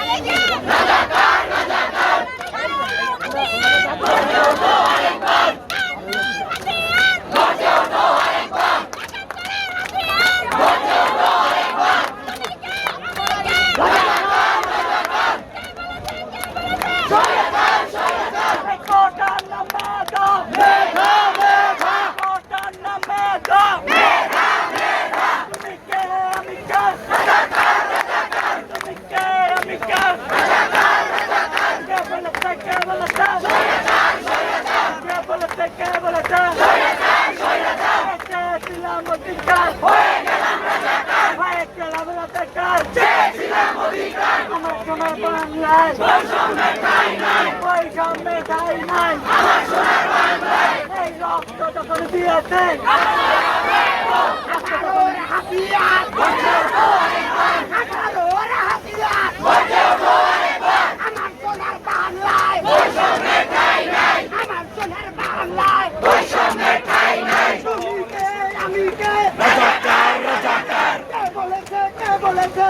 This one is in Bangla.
কোটার নাই। বৈষম্যের ঠাই নাই বৈষম্যের ঠাই নাই। আমার সোনার বাংলায় এই রক্ত যখন দিয়েছে হাতিয়ার আমার সোনার বাংলায় বৈষম্যের ঠাই নাই। আমার সোনার বাংলায় বৈষম্যের ঠাই নাই। আমি কে রাজাকার রাজাকার কে বলেছে কে বলেছে?